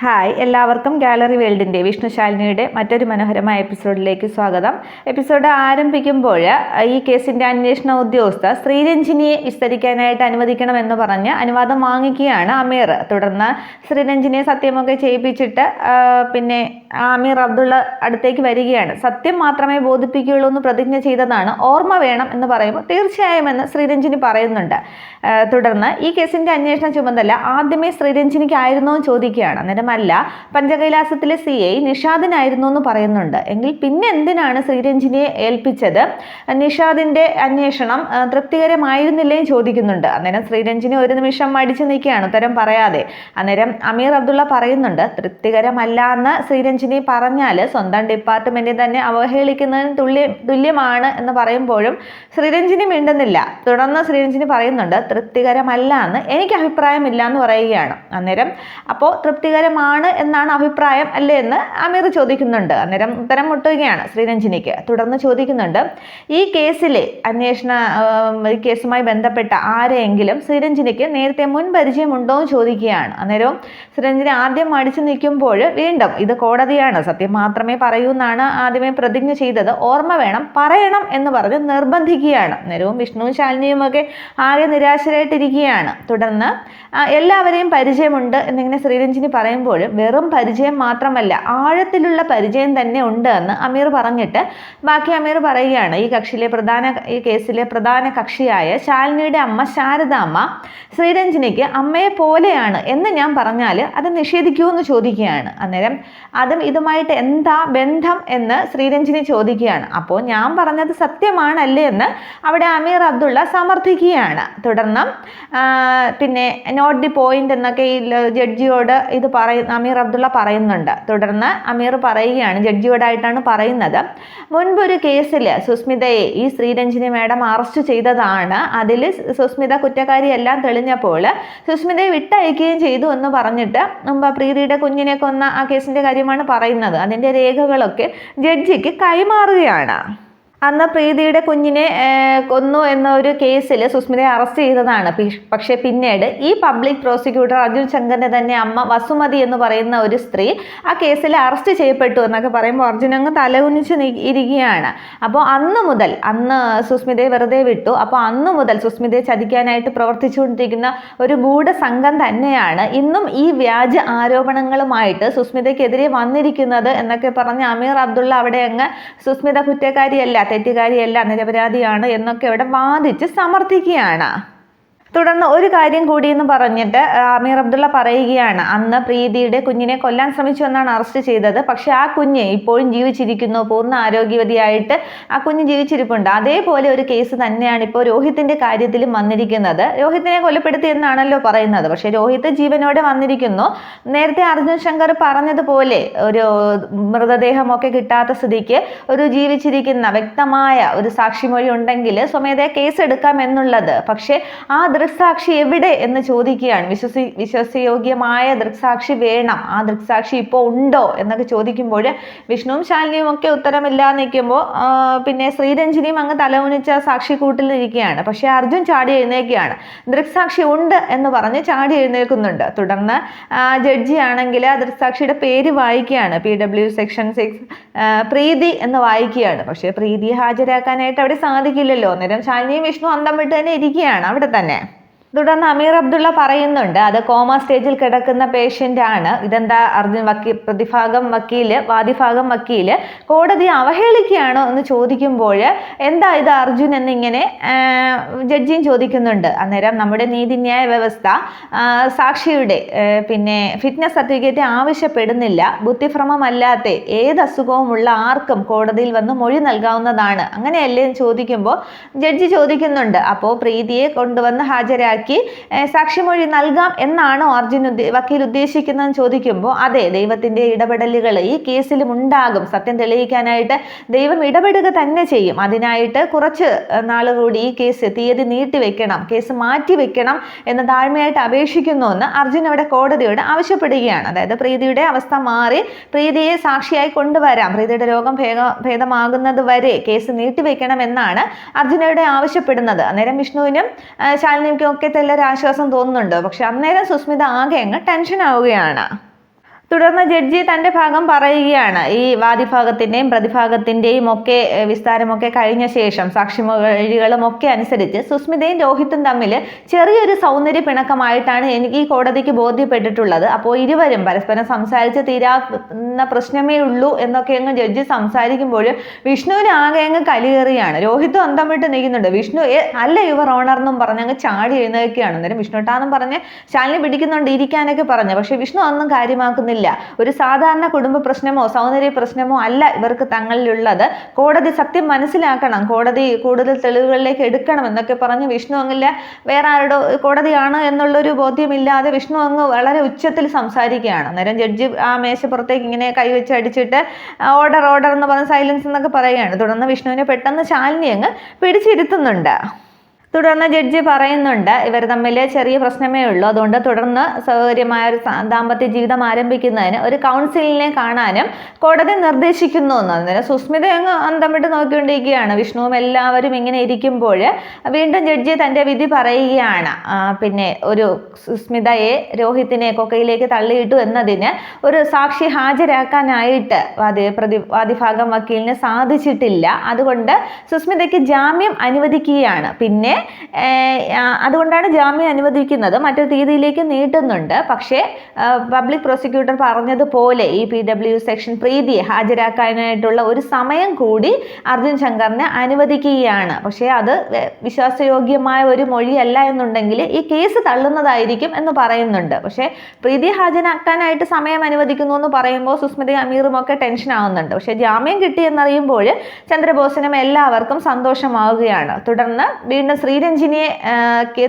Hi എല്ലാവർക്കും gallery വേൾഡിന്റെ വിഷ്ണുശാലിനിയുടെ മറ്റൊരു മനോഹരമായ എപ്പിസോഡിലേക്ക് സ്വാഗതം. എപ്പിസോഡ് ആരംഭിക്കുമ്പോൾ ഈ കേസിന്റെ അന്വേഷണ ഉദ്യോഗസ്ഥ ശ്രീരഞ്ജിനിയെ വിസ്തരിക്കാനായിട്ട് അനുവദിക്കണമെന്ന് പറഞ്ഞ് അനുവാദം വാങ്ങിക്കുകയാണ് അമീർ. തുടർന്ന് ശ്രീരഞ്ജിനിയെ സത്യമൊക്കെ ചെയ്യിപ്പിച്ചിട്ട് പിന്നെ അമീർ അബ്ദുള്ള അടുത്തേക്ക് വരികയാണ്. സത്യം മാത്രമേ ബോധിപ്പിക്കുകയുള്ളൂ എന്ന് പ്രതിജ്ഞ ചെയ്തതാണ് ഓർമ്മ വേണം എന്ന് പറയുമ്പോൾ തീർച്ചയായും എന്ന് ശ്രീരഞ്ജിനി പറയുന്നുണ്ട്. തുടർന്ന് ഈ കേസിന്റെ അന്വേഷണ ചുമതല ആദ്യമേ ശ്രീരഞ്ജിനിക്കായിരുന്നോ എന്ന് ചോദിക്കുകയാണ്. അന്നേരമല്ല പഞ്ചകൈലാസത്തിലെ സി ഐ നിഷാദിനായിരുന്നു എന്ന് പറയുന്നുണ്ട്. എങ്കിൽ പിന്നെ എന്തിനാണ് ശ്രീരഞ്ജിനിയെ ഏൽപ്പിച്ചത്? നിഷാദിന്റെ അന്വേഷണം തൃപ്തികരമായിരുന്നില്ലേ ചോദിക്കുന്നുണ്ട്. അന്നേരം ശ്രീരഞ്ജിനി ഒരു നിമിഷം മടിച്ചു നിൽക്കുകയാണ് ഉത്തരം പറയാതെ. അന്നേരം അമീർ അബ്ദുള്ള പറയുന്നുണ്ട് തൃപ്തികരമല്ല എന്ന് ശ്രീരഞ്ജിനി പറഞ്ഞാൽ സ്വന്തം ഡിപ്പാർട്ട്മെന്റിൽ തന്നെ അവഹേളിക്കുന്നതിന് തുല്യ തുല്യമാണ് എന്ന് പറയുമ്പോഴും ശ്രീരഞ്ജിനി മിണ്ടുന്നില്ല. തുടർന്ന് ശ്രീരഞ്ജിനി പറയുന്നുണ്ട് തൃപ്തികരമല്ല എന്ന് എനിക്ക് അഭിപ്രായമില്ല എന്ന് പറയുകയാണ്. അന്നേരം അപ്പോൾ തൃപ്തികരമാണ് എന്നാണ് അഭിപ്രായം അല്ലേ എന്ന് അമീർ ചോദിക്കുന്നുണ്ട്. അന്നേരം ഉത്തരം മുട്ടുകയാണ് ശ്രീരഞ്ജിനിക്ക്. തുടർന്ന് ചോദിക്കുന്നുണ്ട് ഈ കേസിലെ അന്വേഷണ കേസുമായി ബന്ധപ്പെട്ട ആരെയെങ്കിലും ശ്രീരഞ്ജിനിക്ക് നേരത്തെ മുൻ പരിചയമുണ്ടോ എന്ന് ചോദിക്കുകയാണ്. അന്നേരം ശ്രീരഞ്ജിനി ആദ്യം മടിച്ചു നിൽക്കുമ്പോൾ വീണ്ടും ഇത് കോടതിയാണ് സത്യം മാത്രമേ പറയൂ എന്നാണ് ആദ്യമേ പ്രതിജ്ഞ ചെയ്തത്. ഓർമ്മ വേണം പറയണം എന്ന് പറഞ്ഞ് നിർബന്ധിക്കുകയാണ്. അന്നേരവും വിഷ്ണുവും ശാലിനിയും ഒക്കെ ആകെ നിരാശരായിട്ടിരിക്കുകയാണ്. തുടർന്ന് എല്ലാവരെയും പരിചയമുണ്ട് എന്നിങ്ങനെ ശ്രീരഞ്ജിനി പറയുമ്പോൾ വെറും പരിചയം മാത്രമല്ല ആഴത്തിലുള്ള പരിചയം തന്നെ ഉണ്ട് എന്ന് അമീർ പറഞ്ഞിട്ട് ബാക്കി അമീർ പറയുകയാണ്. ഈ കക്ഷിയിലെ പ്രധാന ഈ കേസിലെ പ്രധാന കക്ഷിയായ ശാലിനിയുടെ അമ്മ ശാരദാമ്മ ശ്രീരഞ്ജിനിക്ക് അമ്മയെ പോലെയാണ് എന്ന് ഞാൻ പറഞ്ഞാൽ അത് നിഷേധിക്കൂ എന്ന് ചോദിക്കുകയാണ്. അന്നേരം അതും ഇതുമായിട്ട് എന്താ ബന്ധം എന്ന് ശ്രീരഞ്ജിനി ചോദിക്കുകയാണ്. അപ്പോൾ ഞാൻ പറഞ്ഞത് സത്യമാണല്ലേ എന്ന് അവിടെ അമീർ അബ്ദുള്ള സമർത്ഥിക്കുകയാണ്. തുടർന്ന് പിന്നെ നോട്ട് ദി പോയിന്റ് എന്നൊക്കെ ഈ ജഡ്ജിയോട് ഇത് പറയ അമീർ അബ്ദുള്ള പറയുന്നുണ്ട്. തുടർന്ന് അമീർ പറയുകയാണ് ജഡ്ജിയോടായിട്ടാണ് പറയുന്നത്. മുൻപൊരു കേസിൽ സുസ്മിതയെ ഈ ശ്രീരഞ്ജിനി മാഡം അറസ്റ്റ് ചെയ്തതാണ്. അതിൽ സുസ്മിത കുറ്റക്കാരിയെല്ലാം തെളിഞ്ഞപ്പോൾ സുസ്മിതയെ വിട്ടയക്കുകയും ചെയ്തു എന്ന് പറഞ്ഞിട്ട് മുമ്പ് പ്രീതിയുടെ കുഞ്ഞിനെ കൊന്ന ആ കേസിന്റെ കാര്യമാണ് പറയുന്നത്. അതിന്റെ രേഖകളൊക്കെ ജഡ്ജിക്ക് കൈമാറുകയാണ്. അന്ന് പ്രീതിയുടെ കുഞ്ഞിനെ കൊന്നു എന്ന ഒരു കേസിൽ സുസ്മിതയെ അറസ്റ്റ് ചെയ്തതാണ്. പക്ഷെ പക്ഷേ പിന്നീട് ഈ പബ്ലിക് പ്രോസിക്യൂട്ടർ അർജുൻ ശങ്കറിന്റെ തന്നെ അമ്മ വസുമതി എന്ന് പറയുന്ന ഒരു സ്ത്രീ ആ കേസിൽ അറസ്റ്റ് ചെയ്യപ്പെട്ടു എന്നൊക്കെ പറയുമ്പോൾ അർജുൻ അങ്ങ് തലകുനിച്ച് ഇരിക്കുകയാണ്. അപ്പോൾ അന്ന് മുതൽ അന്ന് സുസ്മിതയെ വെറുതെ വിട്ടു. അപ്പോൾ അന്ന് മുതൽ സുസ്മിതയെ ചതിക്കാനായിട്ട് പ്രവർത്തിച്ചുകൊണ്ടിരിക്കുന്ന ഒരു ഗൂഢസംഘം തന്നെയാണ് ഇന്നും ഈ വ്യാജ ആരോപണങ്ങളുമായിട്ട് സുസ്മിതയ്ക്കെതിരെ വന്നിരിക്കുന്നത് എന്നൊക്കെ പറഞ്ഞ് അമീർ അബ്ദുള്ള അവിടെ അങ്ങ് സുസ്മിത കുറ്റക്കാരിയല്ല തെറ്റുകാരിയല്ല നിരപരാധിയാണ് എന്നൊക്കെ ഇവിടെ വാദിച്ച് സമർത്ഥിക്കുകയാണ്. തുടർന്ന് ഒരു കാര്യം കൂടി എന്ന് പറഞ്ഞിട്ട് അമീർ അബ്ദുള്ള പറയുകയാണ്. അന്ന് പ്രീതിയുടെ കുഞ്ഞിനെ കൊല്ലാൻ ശ്രമിച്ചു എന്നാണ് അറസ്റ്റ് ചെയ്തത്. പക്ഷെ ആ കുഞ്ഞ് ഇപ്പോഴും ജീവിച്ചിരിക്കുന്നു. പൂർണ ആരോഗ്യവതിയായിട്ട് ആ കുഞ്ഞ് ജീവിച്ചിരിപ്പുണ്ട്. അതേപോലെ ഒരു കേസ് തന്നെയാണ് ഇപ്പോൾ രോഹിത്തിന്റെ കാര്യത്തിലും വന്നിരിക്കുന്നത്. രോഹിത്തിനെ കൊലപ്പെടുത്തി എന്നാണല്ലോ പറയുന്നത്. പക്ഷെ രോഹിത് ജീവനോടെ വന്നിരിക്കുന്നു. നേരത്തെ അർജുൻ ശങ്കർ പറഞ്ഞതുപോലെ ഒരു മൃതദേഹമൊക്കെ കിട്ടാത്ത സ്ഥിതിക്ക് ഒരു ജീവിച്ചിരിക്കുന്ന വ്യക്തമായ ഒരു സാക്ഷിമൊഴി ഉണ്ടെങ്കിൽ സ്വമേധയാ കേസ് എടുക്കാം എന്നുള്ളത്. പക്ഷെ ആ ദൃക്സാക്ഷി എവിടെ എന്ന് ചോദിക്കുകയാണ്. വിശ്വസി വിശ്വസയോഗ്യമായ ദൃക്സാക്ഷി വേണം. ആ ദൃക്സാക്ഷി ഇപ്പോൾ ഉണ്ടോ എന്നൊക്കെ ചോദിക്കുമ്പോൾ വിഷ്ണുവും ശാലിനിയും ഒക്കെ ഉത്തരമില്ല നിൽക്കുമ്പോൾ പിന്നെ ശ്രീരഞ്ജിനിയും അങ്ങ് തലമുനിച്ച സാക്ഷി കൂട്ടിലിരിക്കുകയാണ് പക്ഷേ അർജുൻ ചാടി എഴുന്നേക്കുകയാണ് ദൃക്സാക്ഷി ഉണ്ട് എന്ന് പറഞ്ഞ് ചാടി എഴുന്നേൽക്കുന്നുണ്ട്. തുടർന്ന് ജഡ്ജി ആണെങ്കിൽ ആ ദൃക്സാക്ഷിയുടെ പേര് വായിക്കുകയാണ്. P W section six Preethi എന്ന് വായിക്കുകയാണ്. പക്ഷേ പ്രീതിയെ ഹാജരാക്കാനായിട്ട് അവിടെ സാധിക്കില്ലല്ലോ. അന്നേരം ശാലിനിയും വിഷ്ണു അന്തം വിട്ട് തന്നെ ഇരിക്കുകയാണ് അവിടെ തന്നെ. തുടർന്ന് അമീർ അബ്ദുള്ള പറയുന്നുണ്ട് അത് കോമ സ്റ്റേജിൽ കിടക്കുന്ന പേഷ്യന്റ് ആണ്. ഇതെന്താ അർജുൻ വക്കീൽ പ്രതിഭാഗം വക്കീൽ വാദിഭാഗം വക്കീൽ കോടതി അവഹേളിക്കുകയാണോ എന്ന് ചോദിക്കുമ്പോൾ എന്താ ഇത് അർജുൻ എന്നിങ്ങനെ ജഡ്ജിയും ചോദിക്കുന്നുണ്ട്. അന്നേരം നമ്മുടെ നീതിന്യായ വ്യവസ്ഥ സാക്ഷിയുടെ പിന്നെ ഫിറ്റ്നസ് സർട്ടിഫിക്കറ്റ് ആവശ്യപ്പെടുന്നില്ല. ബുദ്ധിഭ്രമമല്ലാത്ത ഏത് അസുഖവുമുള്ള ആർക്കും കോടതിയിൽ വന്ന് മൊഴി നൽകാവുന്നതാണ്. അങ്ങനെയല്ലേ ചോദിക്കുമ്പോൾ ജഡ്ജി ചോദിക്കുന്നുണ്ട്. അപ്പോൾ പ്രീതിയെ കൊണ്ടുവന്ന് ഹാജരാക്കി ഏ, സാക്ഷിമൊഴി നൽകാം എന്നാണോ അർജുൻ വക്കീൽ ഉദ്ദേശിക്കുന്നതെന്ന് ചോദിക്കുമ്പോൾ അതെ ദൈവത്തിന്റെ ഇടപെടലുകൾ ഈ കേസിലും ഉണ്ടാകും. സത്യം തെളിയിക്കാനായിട്ട് ദൈവം ഇടപെടുക തന്നെ ചെയ്യും. അതിനായിട്ട് കുറച്ച് നാൾ കൂടി ഈ കേസ് തീയതി നീട്ടിവെക്കണം കേസ് മാറ്റി വെക്കണം എന്ന് താഴ്മയായിട്ട് അപേക്ഷിക്കുന്നു എന്ന് അർജുൻ അവിടെ കോടതിയോട് ആവശ്യപ്പെടുകയാണ്. അതായത് പ്രീതിയുടെ അവസ്ഥ മാറി പ്രീതിയെ സാക്ഷിയായി കൊണ്ടുവരാം. പ്രീതിയുടെ രോഗം ഭേദ ഭേദമാകുന്നത് വരെ കേസ് നീട്ടിവെക്കണം എന്നാണ് അർജുനയുടെ ആവശ്യപ്പെടുന്നത്. അന്നേരം വിഷ്ണുവിനും ശാലിനിക്കും ഒക്കെ തെല്ലൊരു ആശ്വാസം തോന്നുന്നുണ്ട്? പക്ഷെ അന്നേരം സുസ്മിത ആകെ അങ്ങ് ടെൻഷൻ ആവുകയാണ്. തുടർന്ന് ജഡ്ജി തന്റെ ഭാഗം പറയുകയാണ്. ഈ വാദിഭാഗത്തിന്റെയും പ്രതിഭാഗത്തിന്റെയും ഒക്കെ വിസ്താരമൊക്കെ കഴിഞ്ഞ ശേഷം സാക്ഷിമൊഴികളും ഒക്കെ അനുസരിച്ച് സുസ്മിതയും രോഹിത്തും തമ്മിൽ ചെറിയൊരു സൗന്ദര്യ പിണക്കമായിട്ടാണ് എനിക്ക് ഈ കോടതിക്ക് ബോധ്യപ്പെട്ടിട്ടുള്ളത്. അപ്പോൾ ഇരുവരും പരസ്പരം സംസാരിച്ച് തീരാവുന്ന പ്രശ്നമേ ഉള്ളൂ എന്നൊക്കെ അങ്ങ് ജഡ്ജി സംസാരിക്കുമ്പോൾ വിഷ്ണുവിന് ആകെ അങ്ങ് കലിയേറിയാണ്. രോഹിത്തും അന്തം വിട്ട് നിൽക്കുന്നുണ്ട്. വിഷ്ണു അല്ല യുവർ ഓണർ എന്നും പറഞ്ഞ് അങ്ങ് ചാടി എഴുന്നേക്കുകയാണ് അന്നേരം വിഷ്ണുട്ടാന്നും പറഞ്ഞ് ശാലിനി പിടിക്കുന്നുണ്ട് ഇരിക്കാനൊക്കെ പറഞ്ഞു. പക്ഷെ വിഷ്ണു ഒന്നും കാര്യമാക്കുന്നില്ല. ഒരു സാധാരണ കുടുംബ പ്രശ്നമോ സൗന്ദര്യ പ്രശ്നമോ അല്ല ഇവർക്ക് തങ്ങളിലുള്ളത്. കോടതി സത്യം മനസ്സിലാക്കണം. കോടതി കൂടുതൽ തെളിവുകളിലേക്ക് എടുക്കണം എന്നൊക്കെ പറഞ്ഞ് വിഷ്ണു അങ്ങില്ല വേറെ ആരുടെ കോടതിയാണ് എന്നുള്ളൊരു ബോധ്യമില്ലാതെ വിഷ്ണു അങ്ങ് വളരെ ഉച്ചത്തിൽ സംസാരിക്കുകയാണ്. അന്നേരം ജഡ്ജി ആ മേശപ്പുറത്തേക്ക് ഇങ്ങനെ കൈവച്ച് അടിച്ചിട്ട് ഓർഡർ ഓർഡർ എന്ന് പറഞ്ഞ് സൈലൻസ് എന്നൊക്കെ പറയുകയാണ്. തുടർന്ന് വിഷ്ണുവിനെ പെട്ടെന്ന് ശാലിനി അങ്ങ് പിടിച്ചിരുത്തുന്നുണ്ട്. തുടർന്ന് ജഡ്ജി പറയുന്നുണ്ട് ഇവർ തമ്മിൽ ചെറിയ പ്രശ്നമേ ഉള്ളൂ. അതുകൊണ്ട് തുടർന്ന് സൗകര്യമായ ഒരു ദാമ്പത്യ ജീവിതം ആരംഭിക്കുന്നതിന് ഒരു കൗൺസിലിനെ കാണാനും കോടതി നിർദ്ദേശിക്കുന്നു എന്നതിന് സുസ്മിത അങ്ങ് അന്തമിട്ട് നോക്കിക്കൊണ്ടിരിക്കുകയാണ്. വിഷ്ണുവും എല്ലാവരും ഇങ്ങനെ ഇരിക്കുമ്പോൾ വീണ്ടും ജഡ്ജി തന്റെ വിധി പറയുകയാണ്. പിന്നെ ഒരു സുസ്മിതയെ രോഹിത്തിനെ കൊക്കയിലേക്ക് തള്ളിയിട്ടു എന്നതിന് ഒരു സാക്ഷി ഹാജരാക്കാനായിട്ട് വാദി പ്രതി വാദിഭാഗം വക്കീലിന് സാധിച്ചിട്ടില്ല. അതുകൊണ്ട് സുസ്മിതയ്ക്ക് ജാമ്യം അനുവദിക്കുകയാണ്. പിന്നെ അതുകൊണ്ടാണ് ജാമ്യം അനുവദിക്കുന്നത്. മറ്റൊരു തീയതിയിലേക്ക് നീട്ടുന്നുണ്ട്. പക്ഷേ പബ്ലിക് പ്രോസിക്യൂട്ടർ പറഞ്ഞതുപോലെ ഈ പി ഡബ്ല്യു സെക്ഷൻ പ്രീതിയെ ഹാജരാക്കാനായിട്ടുള്ള ഒരു സമയം കൂടി അർജുൻ ശങ്കറിനെ അനുവദിക്കുകയാണ്. പക്ഷേ അത് വിശ്വാസയോഗ്യമായ ഒരു മൊഴിയല്ല എന്നുണ്ടെങ്കിൽ ഈ കേസ് തള്ളുന്നതായിരിക്കും എന്ന് പറയുന്നുണ്ട്. പക്ഷേ പ്രീതി ഹാജരാക്കാനായിട്ട് സമയം അനുവദിക്കുന്നു എന്ന് പറയുമ്പോൾ സുസ്മിത അമീറും ഒക്കെ ടെൻഷൻ ആവുന്നുണ്ട്. പക്ഷേ ജാമ്യം കിട്ടിയെന്നറിയുമ്പോൾ ചന്ദ്രബോസിനും എല്ലാവർക്കും സന്തോഷമാവുകയാണ്. തുടർന്ന് വീണ്ടും ശ്രീരഞ്ജിനിയെ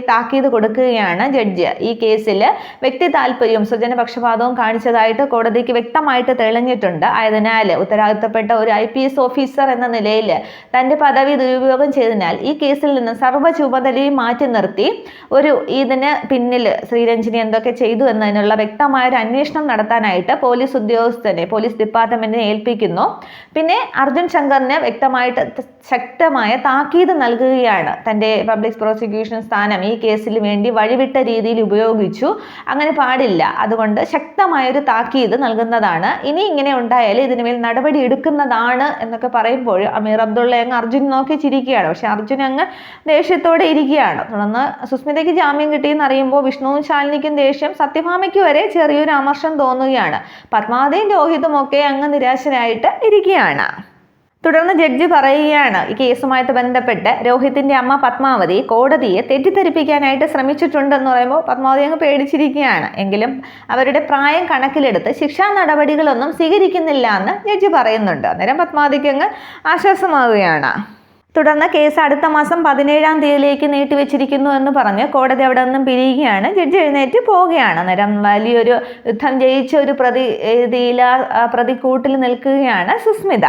താക്കീത് കൊടുക്കുകയാണ് ജഡ്ജ്. ഈ കേസിൽ വ്യക്തി താല്പര്യവും സ്വജനപക്ഷപാതവും കാണിച്ചതായിട്ട് കോടതിക്ക് വ്യക്തമായിട്ട് തെളിഞ്ഞിട്ടുണ്ട്. ആയതിനാൽ ഉത്തരവാദിത്തപ്പെട്ട ഒരു ഐ പി എസ് ഓഫീസർ എന്ന നിലയിൽ തന്റെ പദവി ദുരുപയോഗം ചെയ്തതിനാൽ ഈ കേസിൽ നിന്ന് സർവ ചുമതലയും മാറ്റി നിർത്തി. ഒരു ഇതിന് പിന്നിൽ ശ്രീരഞ്ജിനി എന്തൊക്കെ ചെയ്തു എന്നതിനുള്ള വ്യക്തമായ ഒരു അന്വേഷണം നടത്താനായിട്ട് പോലീസ് ഉദ്യോഗസ്ഥനെ പോലീസ് ഡിപ്പാർട്ട്മെന്റിനെ ഏൽപ്പിക്കുന്നു. പിന്നെ അർജുൻ ശങ്കറിന് വ്യക്തമായിട്ട് ശക്തമായ താക്കീത് നൽകുകയാണ്. തന്റെ പബ്ലിക് പ്രോസിക്യൂഷൻ സ്ഥാനം ഈ കേസിൽ വേണ്ടി വഴിവിട്ട രീതിയിൽ ഉപയോഗിച്ചു. അങ്ങനെ പാടില്ല. അതുകൊണ്ട് ശക്തമായൊരു താക്കീത് നൽകുന്നതാണ്. ഇനി ഇങ്ങനെ ഉണ്ടായാൽ ഇതിനുമേൽ നടപടി എടുക്കുന്നതാണ് എന്നൊക്കെ പറയുമ്പോൾ അമീർ അബ്ദുള്ള അങ്ങ് അർജുൻ നോക്കി ചിരിക്കുകയാണ്. പക്ഷെ അർജുൻ അങ്ങ് ദേഷ്യത്തോടെ ഇരിക്കുകയാണ്. തുടർന്ന് സുസ്മിതയ്ക്ക് ജാമ്യം കിട്ടിയെന്ന് അറിയുമ്പോൾ വിഷ്ണുവും ശാലിനിക്കും ദേഷ്യം സത്യഭാമയ്ക്ക് വരെ ചെറിയൊരു അമർഷം തോന്നുകയാണ്. പത്മാവതിയും രോഹിതും ഒക്കെ അങ്ങ് നിരാശനായിട്ട് ഇരിക്കുകയാണ്. തുടർന്ന് ജഡ്ജി പറയുകയാണ് ഈ കേസുമായിട്ട് ബന്ധപ്പെട്ട് രോഹിത്തിന്റെ അമ്മ പത്മാവതി കോടതിയെ തെറ്റിദ്ധരിപ്പിക്കാനായിട്ട് ശ്രമിച്ചിട്ടുണ്ടെന്ന് പറയുമ്പോൾ പത്മാവതി അങ്ങ് പേടിച്ചിരിക്കുകയാണ്. എങ്കിലും അവരുടെ പ്രായം കണക്കിലെടുത്ത് ശിക്ഷാ നടപടികളൊന്നും സ്വീകരിക്കുന്നില്ല എന്ന് ജഡ്ജി പറയുന്നുണ്ട്. അന്നേരം പത്മാവതിക്ക് അങ്ങ് ആശ്വാസമാവുകയാണ്. തുടർന്ന് കേസ് അടുത്ത മാസം പതിനേഴാം തീയതിയിലേക്ക് നീട്ടിവെച്ചിരിക്കുന്നു എന്ന് പറഞ്ഞ് കോടതി അവിടെ നിന്നും പിരിയുകയാണ്. ജഡ്ജി എഴുന്നേറ്റ് പോവുകയാണ്. അന്നേരം വലിയൊരു യുദ്ധം ജയിച്ച ഒരു പ്രതി പ്രതി കൂട്ടിൽ നിൽക്കുകയാണ് സുസ്മിത.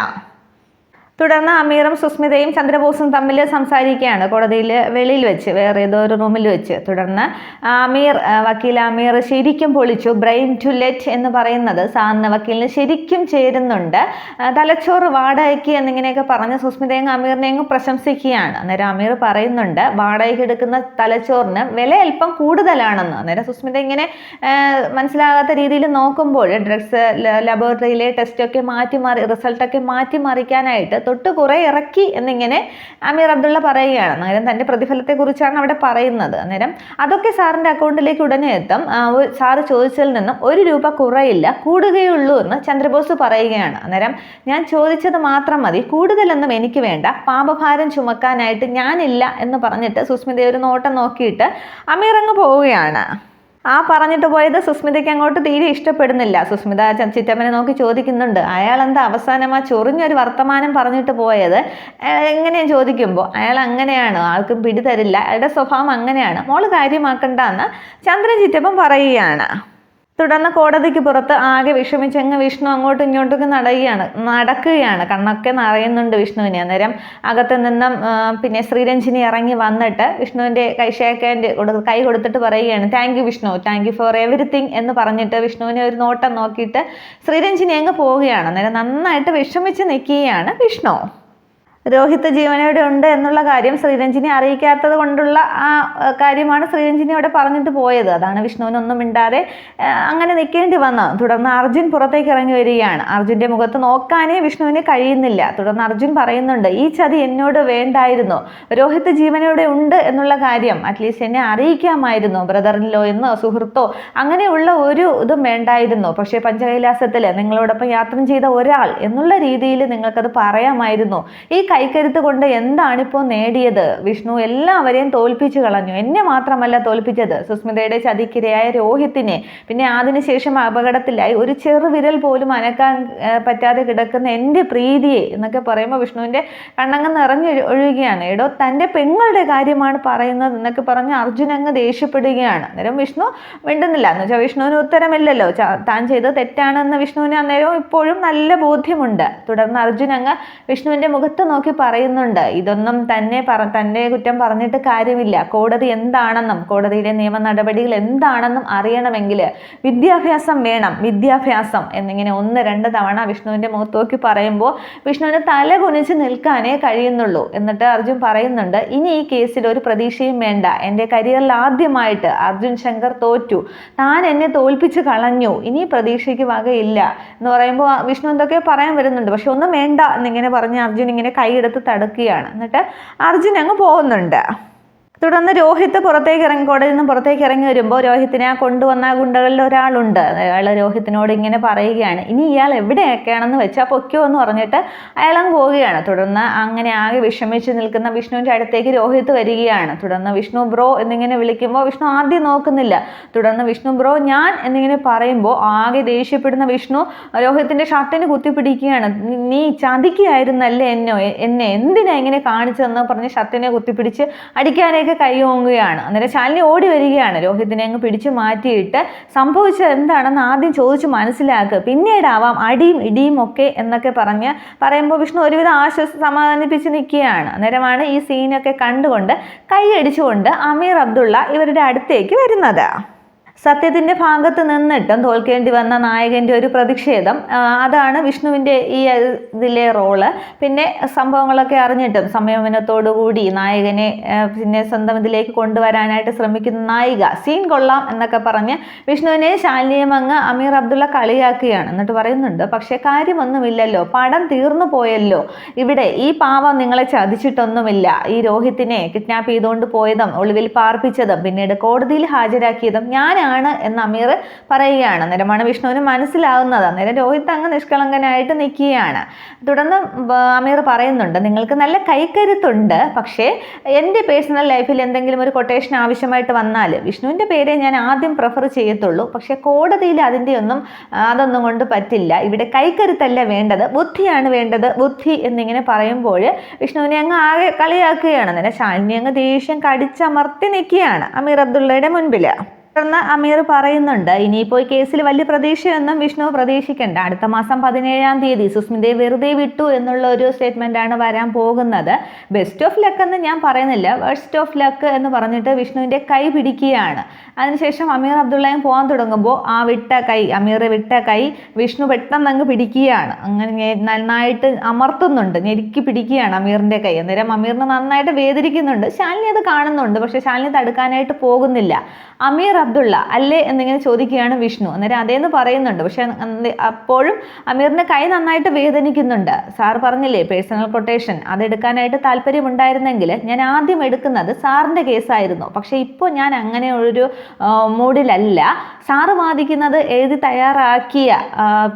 തുടർന്ന് അമീറും സുസ്മിതയും ചന്ദ്രബോസും തമ്മിൽ സംസാരിക്കുകയാണ് കോടതിയിൽ വെളിയിൽ വെച്ച് വേറെ ഏതോ ഒരു റൂമിൽ വെച്ച്. തുടർന്ന് അമീർ വക്കീൽ അമീർ ശരിക്കും പൊളിച്ചു ബ്രെയിൻ ടു ലെറ്റ് എന്ന് പറയുന്നത് സാറിന് വക്കീലിന് ശരിക്കും ചേരുന്നുണ്ട്. തലച്ചോറ് വാടകയ്ക്ക് എന്നിങ്ങനെയൊക്കെ പറഞ്ഞ് സുസ്മിതയും അമീറിനെയും അങ്ങ് പ്രശംസിക്കുകയാണ്. അന്നേരം അമീർ പറയുന്നുണ്ട് വാടകയ്ക്ക് എടുക്കുന്ന തലച്ചോറിന് വില അല്പം കൂടുതലാണെന്ന്. അന്നേരം സുസ്മിത ഇങ്ങനെ മനസ്സിലാകാത്ത രീതിയിൽ നോക്കുമ്പോൾ ഡ്രഗ്സ് ലബോറട്ടറിയിലെ ടെസ്റ്റൊക്കെ മാറ്റി മാറി റിസൾട്ടൊക്കെ മാറ്റി മറിക്കാനായിട്ട് തൊട്ട് കുറേ ഇറക്കി എന്നിങ്ങനെ അമീർ അബ്ദുള്ള പറയുകയാണ്. അന്നേരം തന്റെ പ്രതിഫലത്തെക്കുറിച്ചാണ് അവിടെ പറയുന്നത്. അന്നേരം അതൊക്കെ സാറിന്റെ അക്കൗണ്ടിലേക്ക് ഉടനെ എത്തും. സാറ് ചോദിച്ചതിൽ നിന്നും ഒരു രൂപ കുറയില്ല കൂടുകയുള്ളൂ എന്ന് ചന്ദ്രബോസ് പറയുകയാണ്. അന്നേരം ഞാൻ ചോദിച്ചത് മാത്രം മതി. കൂടുതലൊന്നും എനിക്ക് വേണ്ട. പാപഭാരം ചുമക്കാനായിട്ട് ഞാനില്ല എന്ന് പറഞ്ഞിട്ട് സുസ്മിതയെ ഒരു നോട്ടം നോക്കിയിട്ട് അമീർ അങ്ങ് പോവുകയാണ്. ആ പറഞ്ഞിട്ട് പോയത് സുസ്മിതയ്ക്ക് അങ്ങോട്ട് തീരെ ഇഷ്ടപ്പെടുന്നില്ല. സുസ്മിത ചിറ്റമ്മനെ നോക്കി ചോദിക്കുന്നുണ്ട്. അയാൾ എന്താ അവസാനം ആ ചൊറിഞ്ഞൊരു വർത്തമാനം പറഞ്ഞിട്ട് പോയത്? എങ്ങനെയാ ചോദിക്കുമ്പോൾ അയാൾ അങ്ങനെയാണ് ആൾക്കും പിടിതരില്ല അയാളുടെ സ്വഭാവം അങ്ങനെയാണ്. മോൾ കാര്യമാക്കണ്ട എന്ന് ചന്ദ്രൻ ചിറ്റപ്പൻ പറയുകയാണ്. തുടർന്ന് കോടതിക്ക് പുറത്ത് ആകെ വിഷമിച്ചങ്ങ് വിഷ്ണു അങ്ങോട്ടും ഇങ്ങോട്ടൊക്കെ നടയുകയാണ് നടക്കുകയാണ്. കണ്ണൊക്കെ നിറയുന്നുണ്ട് വിഷ്ണുവിനെ. അന്നേരം അകത്ത് നിന്നും പിന്നെ ശ്രീരഞ്ജിനി ഇറങ്ങി വന്നിട്ട് വിഷ്ണുവിന്റെ കൈ ഷേക്ക് ഹാൻഡ് കൊടു കൈ കൊടുത്തിട്ട് പറയുകയാണ് thank you Vishnu thank you for everything എന്ന് പറഞ്ഞിട്ട് വിഷ്ണുവിനെ ഒരു നോട്ടം നോക്കിയിട്ട് ശ്രീരഞ്ജിനി അങ്ങ് പോവുകയാണ്. അന്നേരം നന്നായിട്ട് വിഷമിച്ച് നിൽക്കുകയാണ് വിഷ്ണു. രോഹിത് ജീവനോടെ ഉണ്ട് എന്നുള്ള കാര്യം ശ്രീരഞ്ജിനി അറിയിക്കാത്തത് കൊണ്ടുള്ള ആ കാര്യമാണ് ശ്രീരഞ്ജിനി അവിടെ പറഞ്ഞിട്ട് പോയത്. അതാണ് വിഷ്ണുവിനൊന്നും മിണ്ടാതെ അങ്ങനെ നിൽക്കേണ്ടി വന്നത് തുടർന്ന് അർജുൻ പുറത്തേക്ക് ഇറങ്ങി വരികയാണ്. അർജുന്റെ മുഖത്ത് നോക്കാനേ വിഷ്ണുവിന് കഴിയുന്നില്ല. തുടർന്ന് അർജുൻ പറയുന്നുണ്ട് ഈ ചതി എന്നോട് വേണ്ടായിരുന്നു. രോഹിത് ജീവനോടെ ഉണ്ട് എന്നുള്ള കാര്യം അറ്റ്ലീസ്റ്റ് എന്നെ അറിയിക്കാമായിരുന്നു. ബ്രദറിനിലോ എന്നോ സുഹൃത്തോ അങ്ങനെയുള്ള ഒരു ഇതും വേണ്ടായിരുന്നു. പക്ഷേ പഞ്ചകൈലാസത്തിൽ നിങ്ങളോടൊപ്പം യാത്ര ചെയ്ത ഒരാൾ എന്നുള്ള രീതിയിൽ നിങ്ങൾക്കത് പറയാമായിരുന്നു. ഈ കൈക്കരുത്ത് കൊണ്ട് എന്താണിപ്പോൾ നേടിയത്? വിഷ്ണു എല്ലാവരെയും തോൽപ്പിച്ചു കളഞ്ഞു. എന്നെ മാത്രമല്ല തോൽപ്പിച്ചത്. സുസ്മിതയുടെ ചതിക്കിരയായ രോഹിത്തിനെ. പിന്നെ അതിനുശേഷം അപകടത്തിലായി ഒരു ചെറുവിരൽ പോലും അനക്കാൻ പറ്റാതെ കിടക്കുന്ന എന്റെ പ്രീതിയെ എന്നൊക്കെ പറയുമ്പോൾ വിഷ്ണുവിന്റെ കണ്ണങ്ങ് നിറഞ്ഞു ഒഴുകുകയാണ് എടോ തന്റെ പെങ്ങളുടെ കാര്യമാണ് പറയുന്നത് എന്നൊക്കെ പറഞ്ഞ് അർജുൻ അങ്ങ് ദേഷ്യപ്പെടുകയാണ്. അന്നേരം വിഷ്ണു മിണ്ടുന്നില്ല. എന്ന് വെച്ചാൽ വിഷ്ണുവിന് ഉത്തരമില്ലല്ലോ. താൻ ചെയ്തത് തെറ്റാണെന്ന് വിഷ്ണുവിന് അന്നേരം ഇപ്പോഴും നല്ല ബോധ്യമുണ്ട്. തുടർന്ന് അർജുൻ അങ്ങ് വിഷ്ണുവിന്റെ മുഖത്ത് നോക്കി പറയുന്നുണ്ട്. ഇതൊന്നും തന്നെ പറ തന്നെ കുറ്റം പറഞ്ഞിട്ട് കാര്യമില്ല. കോടതി എന്താണെന്നും കോടതിയിലെ നിയമ നടപടികൾ എന്താണെന്നും അറിയണമെങ്കിൽ വിദ്യാഭ്യാസം വേണം വിദ്യാഭ്യാസം എന്നിങ്ങനെ ഒന്ന് രണ്ട് തവണ വിഷ്ണുവിന്റെ മുഖത്ത് നോക്കി പറയുമ്പോൾ വിഷ്ണുവിന് തല കുനിച്ച് നിൽക്കാനേ കഴിയുന്നുള്ളൂ. എന്നിട്ട് അർജുൻ പറയുന്നുണ്ട് ഇനി ഈ കേസിൽ ഒരു പ്രതീക്ഷയും വേണ്ട. എന്റെ കരിയറിൽ ആദ്യമായിട്ട് അർജുൻ ശങ്കർ തോറ്റു. താൻ എന്നെ തോൽപ്പിച്ച് കളഞ്ഞു. ഇനി പ്രതീക്ഷയ്ക്ക് വകയില്ല. എന്ന് പറയുമ്പോൾ വിഷ്ണു എന്തൊക്കെയോ പറയാൻ വരുന്നുണ്ട്. പക്ഷെ ഒന്നും വേണ്ട എന്നിങ്ങനെ പറഞ്ഞ് അർജുൻ ഇങ്ങനെ കൈയെടുത്ത് തടുക്കുകയാണ്. എന്നിട്ട് അർജുൻ അങ്ങ് പോകുന്നുണ്ട്. തുടർന്ന് രോഹിത് പുറത്തേക്ക് ഇറങ്ങി കോടതിയിൽ നിന്ന് പുറത്തേക്ക് ഇറങ്ങി വരുമ്പോൾ രോഹിത്തിനെ ആ കൊണ്ടുവന്ന ഗുണ്ടകളിൽ ഒരാളുണ്ട്. അയാൾ രോഹിത്തിനോട് ഇങ്ങനെ പറയുകയാണ് ഇനി ഇയാൾ എവിടെയൊക്കെയാണെന്ന് വെച്ചാൽ പൊക്കോ എന്ന് പറഞ്ഞിട്ട് അയാളും പോവുകയാണ്. തുടർന്ന് അങ്ങനെ ആകെ വിഷമിച്ച് നിൽക്കുന്ന വിഷ്ണുവിന്റെ അടുത്തേക്ക് രോഹിത് വരികയാണ്. തുടർന്ന് വിഷ്ണു ബ്രോ എന്നിങ്ങനെ വിളിക്കുമ്പോൾ വിഷ്ണു ആദ്യം നോക്കുന്നില്ല. തുടർന്ന് വിഷ്ണു ബ്രോ ഞാൻ എന്നിങ്ങനെ പറയുമ്പോൾ ആകെ ദേഷ്യപ്പെടുന്ന വിഷ്ണു രോഹിത്തിന്റെ ഷർട്ടിന് കുത്തിപ്പിടിക്കുകയാണ്. നീ ചതിക്കുകയായിരുന്നല്ലേ എന്നോ? എന്നെ എന്തിനാ ഇങ്ങനെ കാണിച്ചതെന്ന് പറഞ്ഞ് ഷർട്ടിനെ കുത്തിപ്പിടിച്ച് അടിക്കാനൊക്കെ രോഹിത്തിലേക്ക് കൈ ഓങ്ങുകയാണ്. അന്നേരം ശാലിനി ഓടി വരികയാണ്. രോഹിത്തിനെ അങ്ങ് പിടിച്ചു മാറ്റിയിട്ട് സംഭവിച്ചത് എന്താണെന്ന് ആദ്യം ചോദിച്ചു മനസ്സിലാക്കുക പിന്നീടാവാം അടിയും ഇടിയും ഒക്കെ എന്നൊക്കെ പറഞ്ഞ് പറയുമ്പോൾ വിഷ്ണു ഒരുവിധം ആശ്വസ സമാധാനിപ്പിച്ച് നിൽക്കുകയാണ്. അന്നേരമാണ് ഈ സീനൊക്കെ കണ്ടുകൊണ്ട് കൈയടിച്ചുകൊണ്ട് അമീർ അബ്ദുള്ള ഇവരുടെ അടുത്തേക്ക് വരുന്നത്. സത്യത്തിന്റെ ഭാഗത്ത് നിന്നിട്ടും തോൽക്കേണ്ടി വന്ന നായകന്റെ ഒരു പ്രതിഷേധം അതാണ് വിഷ്ണുവിന്റെ ഈ ഇതിലെ റോൾ. പിന്നെ സംഭവങ്ങളൊക്കെ അറിഞ്ഞിട്ടും സംയമനത്തോടുകൂടി നായകനെ പിന്നെ സ്വന്തം ഇതിലേക്ക് കൊണ്ടുവരാനായിട്ട് ശ്രമിക്കുന്ന നായിക സീൻ കൊള്ളാം എന്നൊക്കെ പറഞ്ഞ് വിഷ്ണുവിനെ ശാലിനിയും അമീർ അബ്ദുള്ള കളിയാക്കുകയാണ്. എന്നിട്ട് പറയുന്നുണ്ട് പക്ഷേ കാര്യമൊന്നുമില്ലല്ലോ പടം തീർന്നു പോയല്ലോ. ഇവിടെ ഈ പാവം നിങ്ങളെ ചതിച്ചിട്ടൊന്നുമില്ല. ഈ രോഹിത്തിനെ കിഡ്നാപ്പ് ചെയ്തുകൊണ്ട് പോയതും ഒളിവിൽ പാർപ്പിച്ചതും പിന്നീട് കോടതിയിൽ ഹാജരാക്കിയതും ഞാനാണ്. ആണ് എന്ന് അമീർ പറയുകയാണ്. അന്നേരമാണ് വിഷ്ണുവിന് മനസ്സിലാവുന്നത്. അന്നേരം രോഹിത് അങ്ങ് നിഷ്കളങ്കനായിട്ട് നിൽക്കുകയാണ്. തുടർന്ന് അമീർ പറയുന്നുണ്ട് നിങ്ങൾക്ക് നല്ല കൈക്കരുത്തുണ്ട്. പക്ഷേ എന്റെ പേഴ്സണൽ ലൈഫിൽ എന്തെങ്കിലും ഒരു കൊട്ടേഷൻ ആവശ്യമായിട്ട് വന്നാൽ വിഷ്ണുവിന്റെ പേരെ ഞാൻ ആദ്യം പ്രിഫർ ചെയ്യത്തുള്ളൂ. പക്ഷേ കോടതിയിൽ അതിന്റെ ഒന്നും അതൊന്നും കൊണ്ട് പറ്റില്ല. ഇവിടെ കൈക്കരുത്തല്ല വേണ്ടത്. ബുദ്ധിയാണ് വേണ്ടത്. ബുദ്ധി എന്നിങ്ങനെ പറയുമ്പോൾ വിഷ്ണുവിനെ അങ്ങ് ആകെ കളിയാക്കുകയാണ്. അന്നേരം ശാലിനി അങ്ങ് ദേഷ്യം കടിച്ചമർത്തി നിൽക്കുകയാണ് അമീർ അബ്ദുള്ളയുടെ മുൻപിൽ തുടർന്ന് അമീർ പറയുന്നുണ്ട് ഇനിയിപ്പോൾ കേസിൽ വലിയ പ്രതീക്ഷയൊന്നും വിഷ്ണു പ്രതീക്ഷിക്കേണ്ട. അടുത്ത മാസം പതിനേഴാം തീയതി സുസ്മിതയെ വെറുതെ വിട്ടു എന്നുള്ള ഒരു സ്റ്റേറ്റ്മെന്റ് ആണ് വരാൻ പോകുന്നത്. ബെസ്റ്റ് ഓഫ് ലക്ക് എന്ന് ഞാൻ പറയുന്നില്ല. വേഴ്സ്റ്റ് ഓഫ് ലക്ക് എന്ന് പറഞ്ഞിട്ട് വിഷ്ണുവിന്റെ കൈ പിടിക്കുകയാണ്. അതിനുശേഷം അമീർ അബ്ദുള്ളയും പോകാൻ തുടങ്ങുമ്പോൾ ആ വിട്ട കൈ അമീർ വിട്ട കൈ വിഷ്ണു പെട്ടെന്ന് അങ്ങ് പിടിക്കുകയാണ്. അങ്ങനെ നന്നായിട്ട് അമർത്തുന്നുണ്ട്. ഞെരുക്കി പിടിക്കുകയാണ് അമീറിന്റെ കൈ. അന്നേരം അമീറിന് നന്നായിട്ട് വേദനിക്കുന്നുണ്ട്. ശാലിനി അത് കാണുന്നുണ്ട്. പക്ഷേ ശാലിനി തടുക്കാനായിട്ട് പോകുന്നില്ല. അമീർ അബ്ദുള്ള അല്ലേ എന്നിങ്ങനെ ചോദിക്കുകയാണ് വിഷ്ണു. അന്നേരം അതേന്ന് പറയുന്നുണ്ട്. പക്ഷെ അപ്പോഴും അമീറിന് കൈ നന്നായിട്ട് വേദനിക്കുന്നുണ്ട്. സാർ പറഞ്ഞില്ലേ പേഴ്സണൽ കൊട്ടേഷൻ അതെടുക്കാനായിട്ട് താല്പര്യമുണ്ടായിരുന്നെങ്കിൽ ഞാൻ ആദ്യം എടുക്കുന്നത് സാറിന്റെ കേസായിരുന്നു. പക്ഷെ ഇപ്പോൾ ഞാൻ അങ്ങനെ ഒരു മൂഡിലല്ല. സാറ് വാദിക്കുന്നത് എഴുതി തയ്യാറാക്കിയ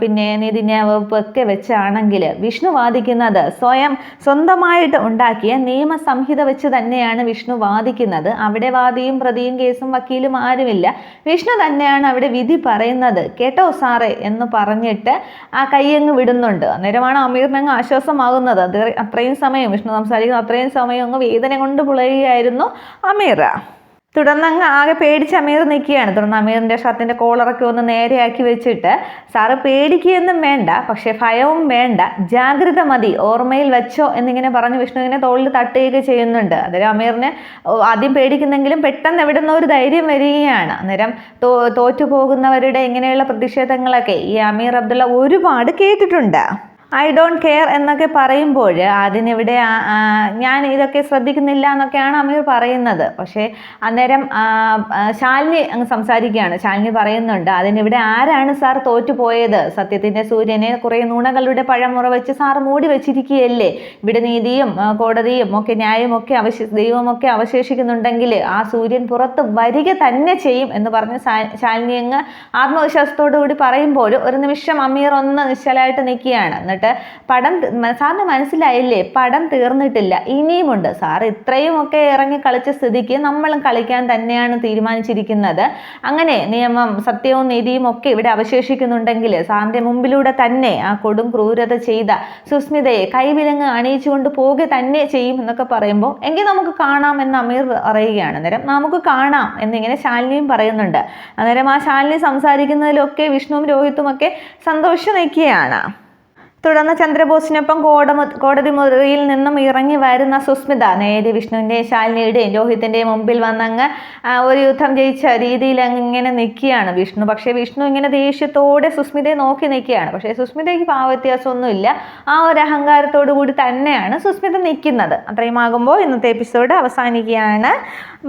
പിന്നെ നീതിന്യായ വകുപ്പ് ഒക്കെ വെച്ചാണെങ്കിൽ വിഷ്ണു വാദിക്കുന്നത് സ്വയം സ്വന്തമായിട്ട് ഉണ്ടാക്കിയ നിയമസംഹിത വെച്ച് തന്നെയാണ് വിഷ്ണു വാദിക്കുന്നത്. അവിടെ വാദിയും പ്രതിയും കേസും വക്കീലും ആരുമില്ല. വിഷ്ണു തന്നെയാണ് അവിടെ വിധി പറയുന്നത്. കേട്ടോ സാറേ എന്ന് പറഞ്ഞിട്ട് ആ കൈയങ്ങ് വിടുന്നുണ്ട്. അന്നേരമാണ് അമീറിനങ്ങ് ആശ്വാസമാകുന്നത്. അത് അത്രയും സമയം വിഷ്ണു സംസാരിക്കുന്ന അത്രയും സമയം അങ്ങ് വേദന കൊണ്ട് പുളയുകയായിരുന്നു അമീർ തുടർന്ന് അങ്ങ് ആകെ പേടിച്ച് അമീർ നിൽക്കുകയാണ്. തുടർന്ന് അമീറിന്റെ ഷർട്ടിന്റെ കോളറൊക്കെ ഒന്ന് നേരെയാക്കി വെച്ചിട്ട് സാറ് പേടിക്കുകയൊന്നും വേണ്ട പക്ഷേ ഭയവും വേണ്ട. ജാഗ്രത മതി. ഓർമ്മയിൽ വെച്ചോ എന്നിങ്ങനെ പറഞ്ഞ് വിഷ്ണുവിനെ തോളിൽ തട്ടുകയൊക്കെ ചെയ്യുന്നുണ്ട്. അന്നേരം അമീറിന് ആദ്യം പേടിക്കുന്നെങ്കിലും പെട്ടെന്ന് എവിടെ ഒരു ധൈര്യം വരികയാണ്. അന്നേരം തോ തോറ്റു പോകുന്നവരുടെ ഇങ്ങനെയുള്ള പ്രതിഷേധങ്ങളൊക്കെ ഈ അമീർ അബ്ദുള്ള ഒരുപാട് കേട്ടിട്ടുണ്ട്. ഐ ഡോണ്ട് കെയർ എന്നൊക്കെ പറയുമ്പോൾ അതിനിവിടെ ഞാൻ ഇതൊക്കെ ശ്രദ്ധിക്കുന്നില്ല എന്നൊക്കെയാണ് അമീർ പറയുന്നത്. പക്ഷേ അന്നേരം ശാലിനി അങ്ങ് സംസാരിക്കുകയാണ്. ശാലിനി പറയുന്നുണ്ട് അതിനിവിടെ ആരാണ് സാർ തോറ്റുപോയത്? സത്യത്തിന്റെ സൂര്യനെ കുറേ നൂണകളുടെ പഴമുറ വെച്ച് സാർ മൂടി വെച്ചിരിക്കുകയല്ലേ? ഇവിടെ നീതിയും കോടതിയും ഒക്കെ ന്യായമൊക്കെ അവശ ദൈവമൊക്കെ അവശേഷിക്കുന്നുണ്ടെങ്കിൽ ആ സൂര്യൻ പുറത്ത് വരിക തന്നെ ചെയ്യും എന്ന് പറഞ്ഞ് ശാലിനി അങ്ങ് ആത്മവിശ്വാസത്തോടു കൂടി പറയുമ്പോൾ ഒരു നിമിഷം അമീർ ഒന്ന് നിശ്ചലായിട്ട് നിൽക്കുകയാണ്. എന്നിട്ട് പടം സാറിന് മനസ്സിലായില്ലേ? പടം തീർന്നിട്ടില്ല. ഇനിയുമുണ്ട്. സാർ ഇത്രയും ഒക്കെ ഇറങ്ങി കളിച്ച സ്ഥിതിക്ക് നമ്മളും കളിക്കാൻ തന്നെയാണ് തീരുമാനിച്ചിരിക്കുന്നത്. അങ്ങനെ നിയമം സത്യവും നീതിയും ഒക്കെ ഇവിടെ അവശേഷിക്കുന്നുണ്ടെങ്കിൽ സാറിന്റെ മുമ്പിലൂടെ തന്നെ ആ കൊടും ക്രൂരത ചെയ്ത സുസ്മിതയെ കൈവിലങ്ങ് അണിയിച്ചുകൊണ്ട് പോകെ തന്നെ ചെയ്യും എന്നൊക്കെ പറയുമ്പോൾ എങ്കിൽ നമുക്ക് കാണാം എന്ന് അമീർ പറയുകയാണ്. അന്നേരം നമുക്ക് കാണാം എന്നിങ്ങനെ ശാലിനിയും പറയുന്നുണ്ട്. അന്നേരം ആ ശാലിനി സംസാരിക്കുന്നതിലൊക്കെ വിഷ്ണുവും രോഹിത്തും ഒക്കെ സന്തോഷം നിൽക്കുകയാണ്. തുടർന്ന് ചന്ദ്രബോസിനൊപ്പം കോടതി മുറിയിൽ നിന്നും ഇറങ്ങി വരുന്ന സുസ്മിത നേരി വിഷ്ണുവിന്റെയും ശാലിനിയുടെയും രോഹിത്തിന്റെയും മുമ്പിൽ വന്നങ്ങ് ഒരു യുദ്ധം ജയിച്ച രീതിയിൽ അങ്ങനെ നിൽക്കുകയാണ് വിഷ്ണു. പക്ഷേ വിഷ്ണു ഇങ്ങനെ ദേഷ്യത്തോടെ സുസ്മിതയെ നോക്കി നിൽക്കുകയാണ്. പക്ഷേ സുസ്മിതയ്ക്ക് ഭാവവ്യത്യാസമൊന്നുമില്ല ആ ഒരു അഹങ്കാരത്തോടു കൂടി തന്നെയാണ് സുസ്മിത നിൽക്കുന്നത്. അത്രയും ആകുമ്പോൾ ഇന്നത്തെ എപ്പിസോഡ് അവസാനിക്കുകയാണ്.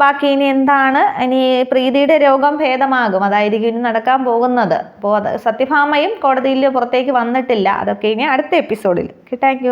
ബാക്കി ഇനി എന്താണ്? ഇനി പ്രീതിയുടെ രോഗം ഭേദമാകും. അതായിരിക്കും ഇനി നടക്കാൻ പോകുന്നത്. അപ്പോൾ അത് സത്യഭാമയും കോടതിയിൽ പുറത്തേക്ക് വന്നിട്ടില്ല. അതൊക്കെ ഇനി അടുത്ത എപ്പിസോഡിൽ. Thank you